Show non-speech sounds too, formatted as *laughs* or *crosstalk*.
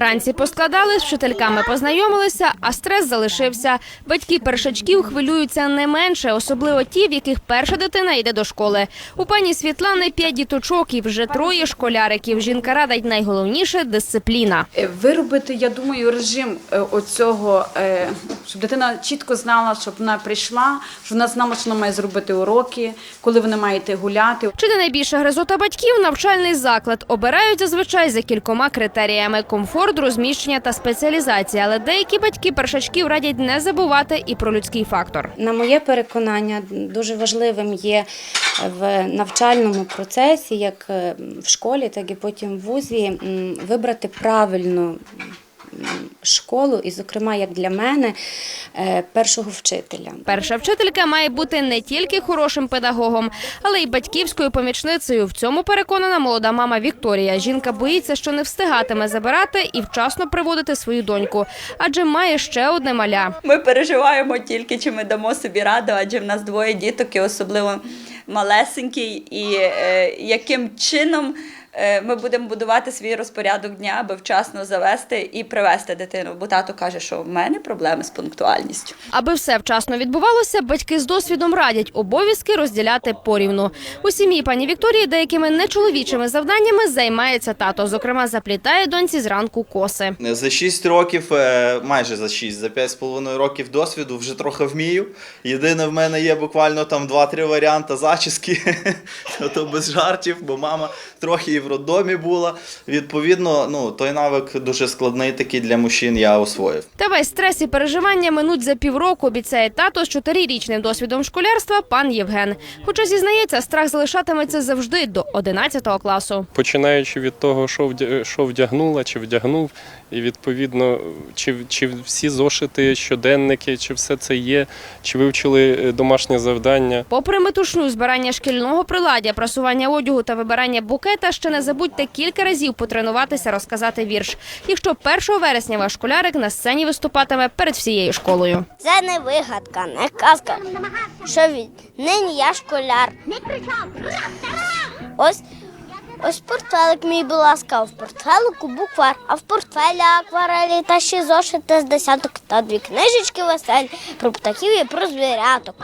Ранці поскладали, з вчительками познайомилися, а стрес залишився. Батьки першачків хвилюються не менше, особливо ті, в яких перша дитина йде до школи. У пані Світлани п'ять діточок і вже троє школяриків. Жінка радить найголовніше дисципліна. Е, Виробити, я думаю, режим е, оцього, е, щоб дитина чітко знала, щоб вона прийшла, щоб вона знала, що вона має зробити уроки, коли вона має йти гуляти. Чи не найбільша гризота батьків навчальний заклад обирають зазвичай за кількома критеріями: комфорт, розміщення та спеціалізація. Але деякі батьки першачків радять не забувати і про людський фактор. На моє переконання, дуже важливим є в навчальному процесі, як е, в школі, так і потім в вузі, вибрати правильну школу, і, зокрема, як для мене, е, першого вчителя. Перша вчителька має бути не тільки хорошим педагогом, але й батьківською помічницею. В цьому переконана молода мама Вікторія. Жінка боїться, що не встигатиме забирати і вчасно приводити свою доньку, адже має ще одне маля. Ми переживаємо тільки, чи ми дамо собі раду, адже в нас двоє діток, і особливо малесенький, і е, яким чином. Е, Ми будемо будувати свій розпорядок дня, аби вчасно завести і привезти дитину. Бо тато каже, що в мене проблеми з пунктуальністю. Аби все вчасно відбувалося, батьки з досвідом радять обов'язки розділяти порівну. У сім'ї пані Вікторії деякими нечоловічими завданнями займається тато. Зокрема, заплітає доньці зранку коси. За 6 років, е, майже за 6, за 5,5 років досвіду вже трохи вмію. Єдине в мене є буквально там 2-3 варіанти зачіски, *laughs* то без жартів, бо мама трохи і в роддомі була. Відповідно, ну, той навик дуже складний такий для мужчин, я освоїв. Та весь стрес і переживання минуть за півроку, обіцяє тато з чотирирічним досвідом школярства пан Євген. Хоча зізнається, страх залишатиметься завжди до 11 класу. починаючи від того, що вдягнула чи вдягнув, і відповідно, чи, чи всі зошити, щоденники, чи все це є, чи вивчили е, домашнє завдання. Попри метушню збирання шкільного приладдя, прасування одягу та вибирання букета, ще не забудьте кілька разів потренуватися розказати вірш. Якщо 1 вересня ваш школярик на сцені виступатиме перед всією школою. Це не вигадка, не казка. Що від нині я школяр. Ось ось портфелик мій, будь ласка, в портфелику буквар, а в портфелі акварелі та ще зошити з десяток та дві книжечки веселі про птахів і про звіряток.